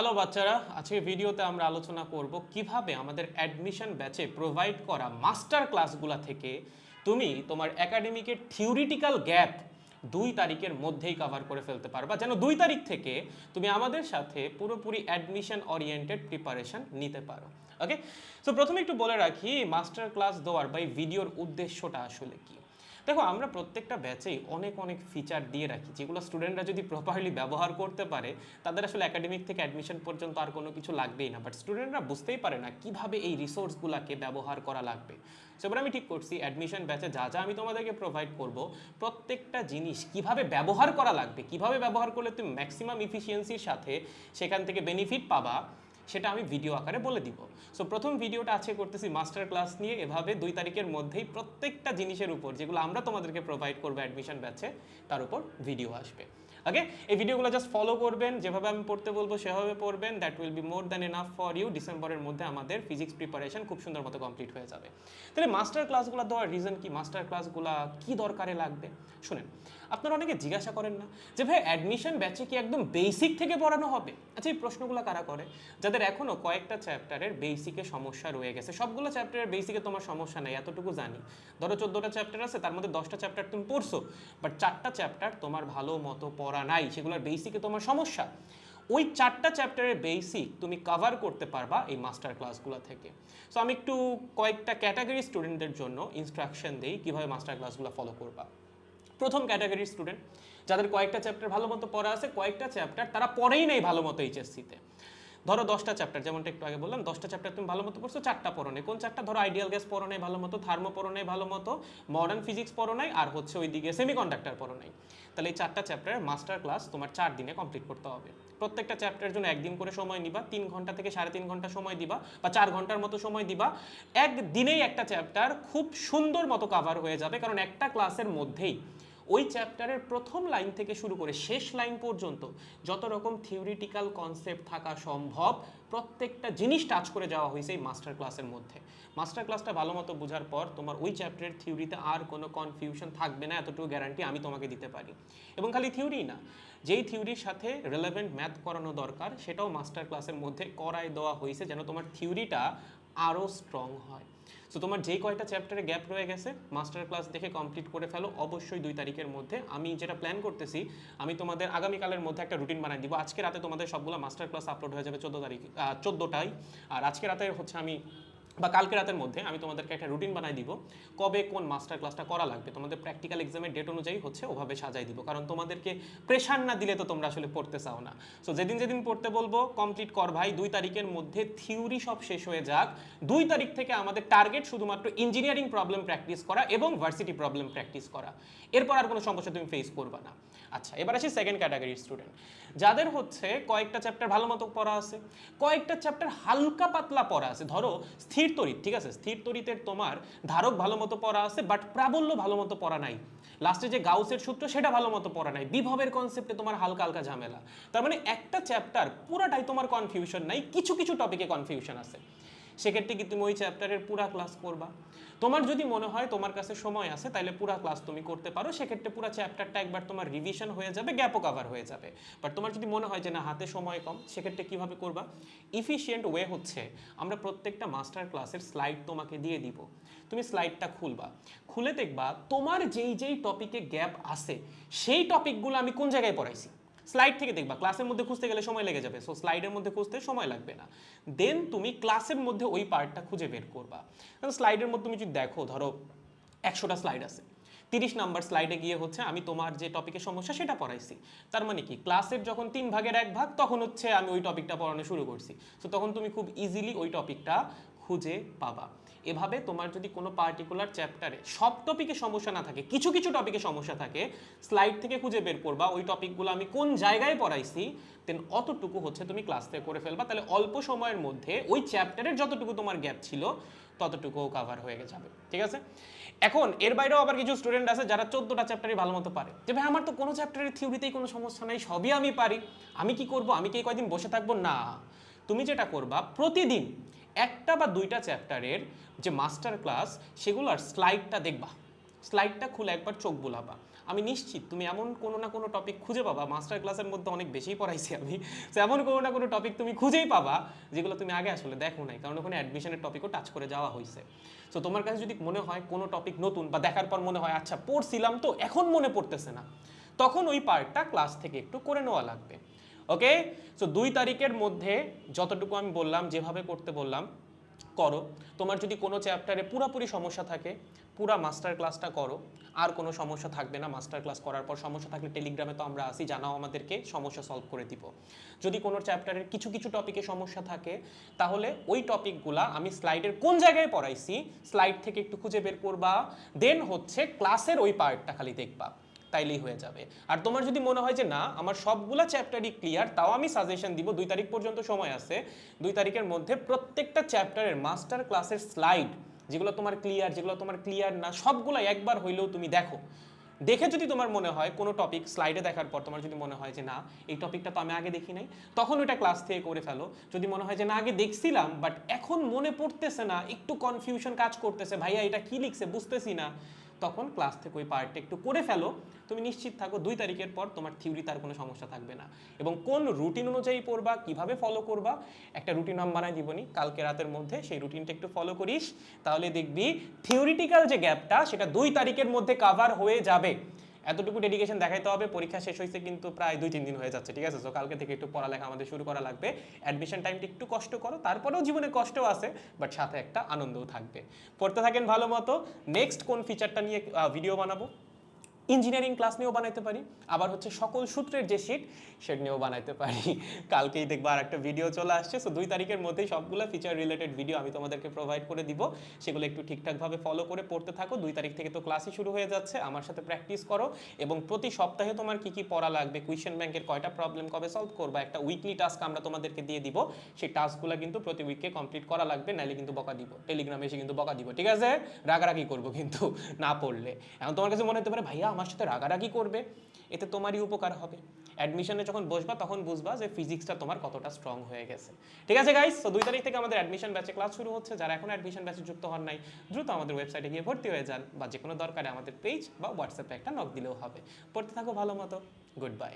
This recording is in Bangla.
হ্যালো বাচ্চারা। আজকে ভিডিওতে আমরা আলোচনা করব কীভাবে আমাদের অ্যাডমিশন ব্যাচে প্রোভাইড করা মাস্টার ক্লাসগুলো থেকে তুমি তোমার একাডেমিকের থিওরিটিক্যাল গ্যাপ দুই তারিখের মধ্যেই কভার করে ফেলতে পারবা। যেন দুই তারিখ থেকে তুমি আমাদের সাথে পুরোপুরি অ্যাডমিশন ওরিয়েন্টেড প্রিপারেশন নিতে পারো। ওকে সো প্রথমে একটু বলে রাখি মাস্টার ক্লাস দেওয়ার বা এই ভিডিওর উদ্দেশ্যটা আসলে কি? দেখো, আমরা প্রত্যেকটা ব্যাচেই অনেক অনেক ফিচার দিয়ে রাখি, যেগুলো স্টুডেন্টরা যদি প্রপারলি ব্যবহার করতে পারে, তাদের আসলে একাডেমিক থেকে অ্যাডমিশন পর্যন্ত আর কোনো কিছু লাগবেই না। বাট স্টুডেন্টরা বুঝতেই পারে না কীভাবে এই রিসোর্সগুলোকে ব্যবহার করা লাগবে। সেবার আমি ঠিক করছি অ্যাডমিশন ব্যাচে যা যা আমি তোমাদেরকে প্রোভাইড করব, প্রত্যেকটা জিনিস কীভাবে ব্যবহার করা লাগবে, কীভাবে ব্যবহার করলে তুমি ম্যাক্সিমাম ইফিসিয়েন্সির সাথে সেখান থেকে বেনিফিট পাবা সেটা আমি ভিডিও আকারে বলে দিব। সো প্রথম ভিডিওটা আজকে করতেছি মাস্টার ক্লাস নিয়ে। এভাবে দুই তারিখের মধ্যেই প্রত্যেকটা জিনিসের উপর, যেগুলো আমরা তোমাদেরকে প্রোভাইড করব অ্যাডমিশন ব্যাচে তার উপর ভিডিও আসবে। ওকে এই ভিডিওগুলো জাস্ট ফলো করবেন। যেভাবে আমি পড়তে বলব সেভাবে পড়বেন। That will be more than enough for you ডিসেম্বরের মধ্যে আমাদের ফিজিক্স প্রিপারেশন খুব সুন্দর মতো কমপ্লিট হয়ে যাবে। তাহলে মাস্টার ক্লাসগুলো দেওয়ার রিজন কি? মাস্টার ক্লাসগুলো কি দরকারে লাগবে? শুনেন আপনারা অনেকে জিজ্ঞাসা করেন না যে ভাই অ্যাডমিশন ব্যাচে কি একদম বেসিক থেকে পড়ানো হবে? আচ্ছা এই প্রশ্নগুলো কারা করে? যাদের এখনও কয়েকটা চ্যাপ্টারের বেসিকে সমস্যা রয়ে গেছে। সবগুলো চ্যাপ্টারের বেসিকে তোমার সমস্যা নেই, এতটুকু জানি। ধরো, চোদ্দোটা চ্যাপ্টার আছে, তার মধ্যে দশটা চ্যাপ্টার তুমি পড়ছো বাট চারটা চ্যাপ্টার তোমার ভালো মতো পড়া নাই, সেগুলোর বেসিকে তোমার সমস্যা। ওই চারটা চ্যাপ্টারের বেসিক তুমি কভার করতে পারবা এই মাস্টার ক্লাসগুলো থেকে। সো আমি একটু কয়েকটা ক্যাটাগরি স্টুডেন্টদের জন্য ইনস্ট্রাকশন দিই, কীভাবে মাস্টার ক্লাসগুলো ফলো করবা। প্রথম ক্যাটাগরির স্টুডেন্ট যাদের কয়েকটা চ্যাপ্টার ভালো মতো পড়া আছে, কয়েকটা চ্যাপ্টার তারা পড়েই নেই ভালো মতো এইচএসসিতে ধরো দশটা চ্যাপ্টার যেমনটা একটু আগে বললাম, দশটা চ্যাপ্টার তুমি ভালো মতো পড়ছো, চারটা পড়ো কোন চারটা ধরো আইডিয়াল গ্যাস পড়ো নেই ভালো মতো থার্মো পড়ো নেই ভালো মতো মডার্ন ফিজিক্স পড়ো নাই, আর হচ্ছে ওই ওইদিকে সেমিকন্ডাক্টর পড়ো নাই। তাহলে এই চারটা চ্যাপ্টারের মাস্টার ক্লাস তোমার চার দিনে কমপ্লিট করতে হবে। প্রত্যেকটা চ্যাপ্টারের জন্য একদিন করে সময় নিবা, তিন ঘণ্টা থেকে সাড়ে তিন ঘণ্টা সময় দিবা, বা চার ঘণ্টার মতো সময় দিবা। একদিনেই একটা চ্যাপ্টার খুব সুন্দর মতো কাভার হয়ে যাবে, কারণ একটা ক্লাসের মধ্যেই ওই চ্যাপ্টারের প্রথম লাইন থেকে শুরু করে শেষ লাইন পর্যন্ত যত রকম থিওরিটিক্যাল কনসেপ্ট থাকা সম্ভব, প্রত্যেকটা জিনিস টাচ করে যাওয়া হয়েছে এই মাস্টার ক্লাসের মধ্যে। মাস্টার ক্লাসটা ভালো মতো বোঝার পর তোমার ওই চ্যাপ্টারের থিওরিতে আর কোনো কনফিউশন থাকবে না, এতটুকু গ্যারান্টি আমি তোমাকে দিতে পারি। এবং খালি থিওরি না, যেই থিওরির সাথে রেলেভেন্ট ম্যাথ করানো দরকার, সেটাও মাস্টার ক্লাসের মধ্যে করায় দেওয়া হয়েছে যেন তোমার থিওরিটা আরও স্ট্রং হয়। সো তোমার যে কয়টা চ্যাপ্টারে গ্যাপ রয়ে গেছে মাস্টার ক্লাস দেখে কমপ্লিট করে ফেলো। অবশ্যই দুই তারিখের মধ্যে। আমি যেটা প্ল্যান করতেছি, আমি তোমাদের আগামীকালের মধ্যে একটা রুটিন বানাই দিব। আজকে রাতে তোমাদের সবগুলো মাস্টার ক্লাস আপলোড হয়ে যাবে চোদ্দ তারিখ চোদ্দোটাই। আর আজকে রাতে হচ্ছে আমি বা কালকে রাতের মধ্যে আমি তোমাদেরকে একটা রুটিন বানাই দিব, কবে কোন মাস্টার ক্লাসটা করা লাগবে, তোমাদের প্র্যাকটিক্যাল এক্সামের ডেট অনুযায়ী হচ্ছে ওভাবে সাজাই দিব, কারণ তোমাদেরকে প্রেশার না দিলে তো তোমরা আসলে পড়তে চাও না। সো যেদিন যেদিন পড়তে বলব কমপ্লিট কর ভাই, দুই তারিখের মধ্যে থিওরি সব শেষ হয়ে যাক। দুই তারিখ থেকে আমাদের টার্গেট শুধুমাত্র ইঞ্জিনিয়ারিং প্রবলেম প্র্যাকটিস করা এবং ভার্সিটি প্রবলেম প্র্যাকটিস করা। এরপর আর কোনো সমস্যা তুমি ফেস করবে না। আচ্ছা এবার আসি সেকেন্ড ক্যাটাগরির স্টুডেন্ট যাদের হচ্ছে কয়েকটা চ্যাপ্টার ভালো মতো পড়া আছে, কয়েকটা চ্যাপ্টার হালকা পাতলা পড়া আছে। ধরো স্থির তরিত ঠিক আছে? স্থির তরিতের তোমার ধারক ভালো মতো পড়া আছে বাট প্রাবল্য ভালো মতো পড়া নাই। লাস্টে যে গাউসের সূত্র, সেটা ভালো মতো পড়া নাই। বিভবের কনসেপ্টে তোমার হালকা হালকা ঝামেলা। তার মানে একটা চ্যাপ্টার পুরাটাই তোমার কনফিউশন নাই, কিছু কিছু টপিকে কনফিউশন আছে। সেক্ষেত্রে কি তুমি ওই চ্যাপ্টারের পুরা ক্লাস করবা? তোমার যদি মনে হয় তোমার কাছে সময় আছে তাহলে পুরা ক্লাস তুমি করতে পারো। সেক্ষেত্রে পুরো চ্যাপ্টারটা একবার তোমার রিভিশন হয়ে যাবে গ্যাপও কভার হয়ে যাবে। বাট তোমার যদি মনে হয় যে, না, হাতে সময় কম, সেক্ষেত্রে কীভাবে করবা? ইফিশিয়েন্ট ওয়ে হচ্ছে, আমরা প্রত্যেকটা মাস্টার ক্লাসের স্লাইড তোমাকে দিয়ে দিব। তুমি স্লাইডটা খুলবা। খুলে দেখবা তোমার যেই যেই টপিকে গ্যাপ আছে, সেই টপিকগুলো আমি কোন জায়গায় পড়াইছি? স্লাইড থেকে দেখবা ক্লাসের মধ্যে খুঁজতে গেলে সময় লেগে যাবে সো স্লাইডের মধ্যে খুঁজতে সময় লাগবে না। দেন তুমি ক্লাসের মধ্যে ওই পার্টটা খুঁজে বের করবা। স্লাইডের মধ্যে তুমি যদি দেখো, ধরো একশোটা স্লাইড আছে। তিরিশ নাম্বার স্লাইডে গিয়ে হচ্ছে আমি তোমার যে টপিকের সমস্যা সেটা পড়াইছি। তার মানে কি? ক্লাসের যখন তিন ভাগের এক ভাগ, তখন হচ্ছে আমি ওই টপিকটা পড়ানো শুরু করছি। সো তখন তুমি খুব ইজিলি ওই টপিকটা খুঁজে পাবা। এভাবে তোমার যদি কোনো পার্টিকুলার চ্যাপ্টারে সব টপিকে সমস্যা না থাকে, কিছু কিছু টপিকে সমস্যা থাকে স্লাইড থেকে খুঁজে বের করবা, ওই টপিকগুলো আমি কোন জায়গায় পড়াইছি দেন অতটুকু হচ্ছে তুমি ক্লাস থেকে করে ফেলবা, তাহলে অল্প সময়ের মধ্যে ওই চ্যাপ্টারের যতটুকু তোমার গ্যাপ ছিল, ততটুকুও কাভার হয়ে যাবে, ঠিক আছে? এখন, এর বাইরেও আবার কিছু স্টুডেন্ট আছে যারা চোদ্দোটা চ্যাপ্টারই ভালো মতো পারে, যে ভাই আমার তো কোনো চ্যাপ্টারের থিওরিতেই কোনো সমস্যা নেই, সবই আমি পারি, আমি কি করব, আমি কি কয়দিন বসে থাকব? না, তুমি যেটা করবা, প্রতিদিন একটা বা দুইটা চ্যাপ্টারের যে মাস্টার ক্লাস, সেগুলোর স্লাইডটা দেখবা। স্লাইডটা খুলে একবার চোখ বোলাবা। আমি নিশ্চিত তুমি এমন কোনো না কোনো টপিক খুঁজে পাবা, মাস্টার ক্লাসের মধ্যে অনেক বেশিই পড়াইছি আমি, তো এমন কোনো না কোনো টপিক তুমি খুঁজেই পাবা, যেগুলো তুমি আগে আসলে দেখো নাই, কারণ ওখানে অ্যাডমিশনের টপিকও টাচ করে যাওয়া হয়েছে তো তোমার কাছে যদি মনে হয় কোনো টপিক নতুন বা দেখার পর মনে হয় আচ্ছা পড়ছিলাম তো, এখন মনে পড়তেছে না, তখন ওই পার্টটা ক্লাস থেকে একটু করে নেওয়া লাগবে। ওকে সো দুই তারিখের মধ্যে যতটুকু আমি বললাম, যেভাবে করতে বললাম, করো। তোমার যদি কোনো চ্যাপ্টারে পুরোপুরি সমস্যা থাকে, পুরা মাস্টার ক্লাসটা করো। আর কোনো সমস্যা থাকবে না মাস্টার ক্লাস করার পর, সমস্যা থাকলে টেলিগ্রামে তো আমরা আসি জানাও আমাদেরকে, সমস্যা সলভ করে দিব। যদি কোনো চ্যাপ্টারের কিছু কিছু টপিকে সমস্যা থাকে, তাহলে ওই টপিকগুলা আমি স্লাইডের কোন জায়গায় পড়াইছি স্লাইড থেকে একটু খুঁজে বের করবা দেন হচ্ছে ক্লাসের ওই পার্টটা খালি দেখবা। তাইলেই হয়ে যাবে। আর তোমার যদি মনে হয় যে না, আমার সবগুলা চ্যাপ্টারই ক্লিয়ার তাও আমি সাজেশন দিব, দুই তারিখ পর্যন্ত সময় আছে, দুই তারিখের মধ্যে প্রত্যেকটা চ্যাপ্টারের মাস্টার ক্লাসের স্লাইড যেগুলো তোমার ক্লিয়ার যেগুলো তোমার ক্লিয়ার না, সবগুলাই একবার হইলেও তুমি দেখো। দেখে যদি তোমার মনে হয় কোনো টপিক স্লাইডে দেখার পর তোমার যদি মনে হয় যে না, এই টপিকটা তো আমি আগে দেখি নাই, তখন ওইটা ক্লাস থেকে করে ফেলো। যদি মনে হয় যে না, আগে দেখছিলাম বাট এখন মনে পড়তেছে না, একটু কনফিউশন কাজ করতেছে, ভাইয়া, এটা কি লিখছে? বুঝতেছি না। তখন ক্লাস থেকে ওই পার্টটা একটু করে ফেলো। তুমি নিশ্চিত থাকো দুই তারিখের পর তোমার থিওরি তার কোনো সমস্যা থাকবে না। এবং কোন রুটিন অনুযায়ী পড়বা, কীভাবে ফলো করবা, একটা রুটিন নাম বানাই দিবনি কালকে রাতের মধ্যে সেই রুটিনটা একটু ফলো করিস, তাহলে দেখবি থিওরিটিক্যাল যে গ্যাপটা সেটা দুই তারিখের মধ্যে কাভার হয়ে যাবে। এতটুকু ডেডিকেশন দেখাইতে হবে, পরীক্ষা শেষ হয়েছে কিন্তু প্রায় দুই, তিন দিন হয়ে যাচ্ছে, ঠিক আছে? তো কালকে থেকে একটু পড়ালেখা আমাদের শুরু করা লাগবে। অ্যাডমিশন টাইমটা একটু কষ্ট করো, তারপরেও জীবনে কষ্ট আছে বাট সাথে একটা আনন্দও থাকবে। পড়তে থাকেন ভালো মতো। নেক্সট কোন ফিচারটা নিয়ে ভিডিও বানাবো? ইঞ্জিনিয়ারিং ক্লাস নিয়েও বানাইতে পারি, আবার হচ্ছে সকল সূত্রের যে শিট সেটা নিয়েও বানাইতে পারি। কালকেই দেখব আর একটা ভিডিও চলে আসছে সো দুই তারিখের মধ্যেই সবগুলো ফিচার রিলেটেড ভিডিও আমি তোমাদেরকে প্রোভাইড করে দিব। সেগুলো একটু ঠিকঠাকভাবে ফলো করে পড়তে থাকো। দুই তারিখ থেকে তো ক্লাসই শুরু হয়ে যাচ্ছে, আমার সাথে প্র্যাকটিস করো। এবং প্রতি সপ্তাহে তোমার কি কি পড়া লাগবে কুইশন ব্যাংকের কয়টা প্রবলেম কবে সলভ করবা, একটা উইকলি টাস্ক আমরা তোমাদেরকে দিয়ে দিব। সেই টাস্কগুলো কিন্তু প্রতি উইকে কমপ্লিট করা লাগবে নাহলে কিন্তু বকা দিব। টেলিগ্রামে এসে কিন্তু বকা দিব, ঠিক আছে? রাগারাগি করব কিন্তু, না পড়লে। এখন তোমার কাছে মনে হতে পারে, ভাইয়া আমার সাথে রাগারাগি করবে, এতে তোমারই উপকার হবে। অ্যাডমিশনে যখন বসবা, তখন বুঝবা যে ফিজিক্সটা তোমার কতটা স্ট্রং হয়ে গেছে। ঠিক আছে গাইস তো দুই তারিখ থেকে আমাদের অ্যাডমিশন ব্যাচে ক্লাস শুরু হচ্ছে। যারা এখন অ্যাডমিশন ব্যাচে যুক্ত হন নাই, দ্রুত আমাদের ওয়েবসাইটে গিয়ে ভর্তি হয়ে যান বা যে কোনো দরকারে আমাদের পেজ বা হোয়াটসঅ্যাপে একটা নক দিলেও হবে। পড়তে থাকো ভালো মতো। Good bye